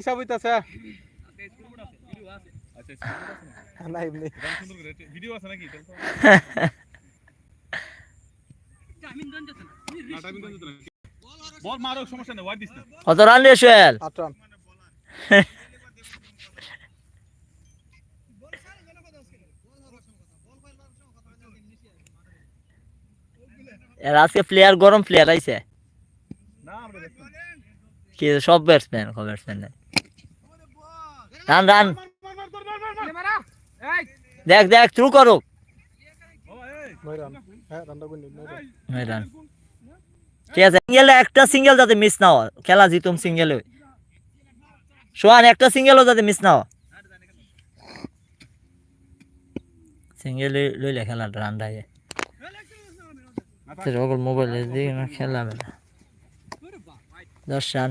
হিসাব হইতাছে। আচ্ছা না এমনি সুন্দর করে ভিডিও আছে নাকি বল মারো সমস্যা নেই। ওয়াইড দিস না কত রান রে সোহেল। আট রান এর আজকে প্লেয়ার গরম প্লেয়ার আইছে। না আমরা কি সব ব্যাটসম্যান সব ব্যাটসম্যান রান রান। দেখ দেখ থ্রু করো। রান। হ্যাঁ ঠিক আছে সিঙ্গেল একটা সিঙ্গেল যাতে মিস না হয়। খেলা জিতুম সিঙ্গেল সোহান একটা সিঙ্গেলও যাতে মিস না হয়। সিঙ্গেল লইলে খেলাটা রান থাকে মোবাইলে না খেলা বেলা। দশ রান।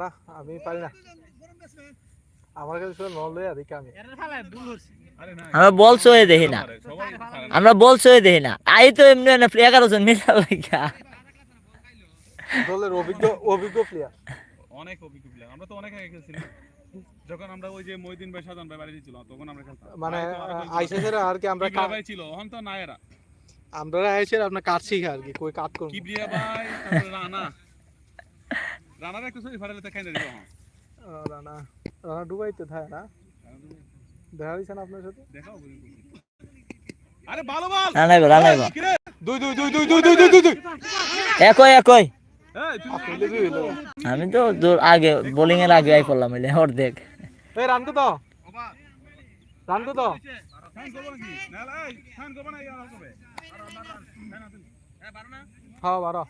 না? আমি পারি না। আমার কাছে শুধু নল লইয়া দেখি আমি আমরা বল সয়ে দেখি না। আমরা বল সয়ে দেখি না। আই তো এমনি না এগারো জন মিলা লাগা। দলের অভিজ্ঞ অভিজ্ঞ প্লেয়ার অনেক অভিজ্ঞ player। আমরা তো অনেক আগে খেলছি যখন আমরা ওই যে মইদিন ভাই সাজান ভাই বাড়ি ছিল তখন আমরা খেলতাম। মানে তো আরও কি আমরা কিবরিয়া ভাই ছিল এখন তো আমরা আপনার কাজ শিখা আর কি কই কাজ করব? কিবরিয়া ভাই তারপরে রানা। রানার একটু সরি তো না রানা। রানা ডুবাইতে থাকে না? দেখা দিছেন আপনার সাথে? দেখাও। আরে ভালো বল! দুই দুই দুই দুই দুই দুই দুই দুই দুই। একই একই। আমি তো আগে বোলিং এর আগে আই পড়লাম এলে অর্ধেক। এই রান কত রান কত হ্যাঁ বারো।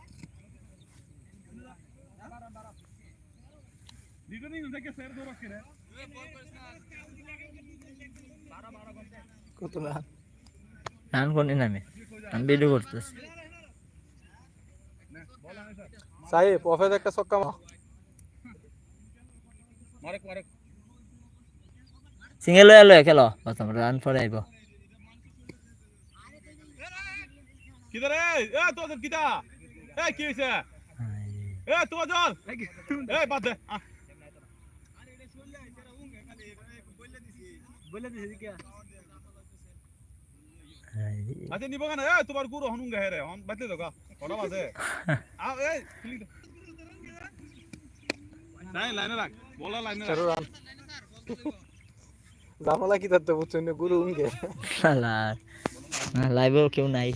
কত রান কোনে নামে? আমি ভিডিও করতেছি। সাহেব অফেজ একটা ছক্কা মারেক মারেক। ছিঙে লৈ লৈ খেল। প্ৰথম ৰান ফৰে আহিব আচ্ছা নিব কেন? এ তোমার গুরু হনুন গে। রে হন বাতলে দোকা এ নাই লাইনে বলা লাইনে ঝামেলা কি তার তো বুঝছেন গুরু উনকে। লাইভেও কেউ নাই।